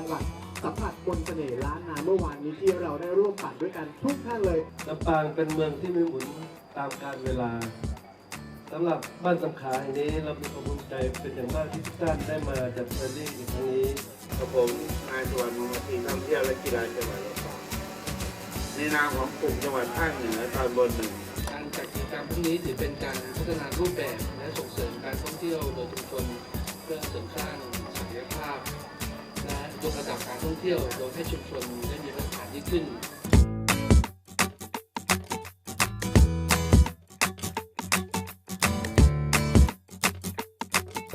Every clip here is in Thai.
นต์เสน่ห์ล้านนาเมื่อวานนี้ที่เราได้ร่วมปั่นด้วยกันทุกท่านเลยลำปางเป็นเมืองที่ไม่หมุนตามกาลเวลาสำหรับบ้านสำขาแห่งนี้เรามีความภูมิใจเป็นอย่างมากที่ทุกท่านได้มาจัดเทรนนิ่งในครั้งนี้กับผมนายสวรรค์มุทีท่องเที่ยวและกีฬาจังหวัดลำปางในนามของกลุ่มจังหวัดภาคเหนือตอนบนหนึ่งการจัดกิจกรรมพวกนี้ถือเป็นการพัฒนารูปแบบและส่งเสริมการท่องเที่ยวโดยชุมชนเพื่อเสริมสร้าง ระดับการท่องเที่ยว โดยให้ชุมชนได้มีมาตรฐานที่ขึ้น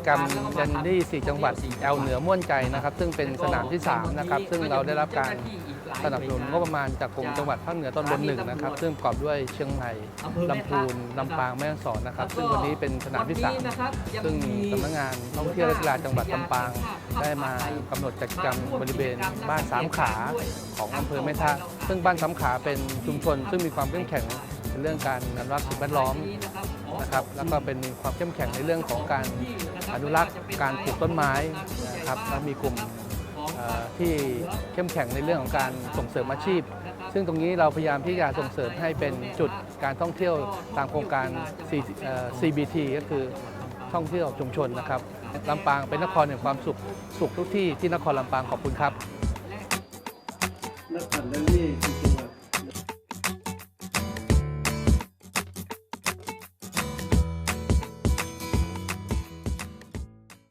กรรมยันที่4จังหวัดแอลเหนือม่วนใจนะครับ ซึ่งเป็นสนามที่ 3 นะครับ ซึ่งเราได้รับการ สนับสนุนงบประมาณจากกรมจังหวัดภาคเหนือตอนบนหนึ่งนะครับ ซึ่งประกอบด้วยเชียงใหม่ลำพูนลำปางแม่ฮ่องสอนนะครับ ซึ่งวันนี้เป็นสนามที่3ซึ่งสำนักงานท่องเที่ยวและกีฬาจังหวัดลำปาง ได้มากำหนดกิจกรรมบริเวณบ้านสามขาของอำเภอแม่ทะซึ่งบ้านสามขาเป็นชุมชน ซึ่งมีความเข้มแข็งในเรื่องการอนุรักษ์สิ่งแวดล้อมนะครับ แล้วก็เป็นความเข้มแข็งในเรื่องของการอนุรักษ์การปลูกต้นไม้นะครับแล้วมีกลุ่มเอ่อ ที่เข้มแข็งในเรื่องของการส่งเสริมอาชีพ ซึ่งตรงนี้เราพยายามที่จะส่งเสริมให้เป็นจุดการท่องเที่ยวตามโครงการ CBT ก็คือท่องเที่ยวชุมชนนะครับลำปางเป็นนครแห่งความสุขสุขทุกที่ที่นครลำปางขอบคุณครับ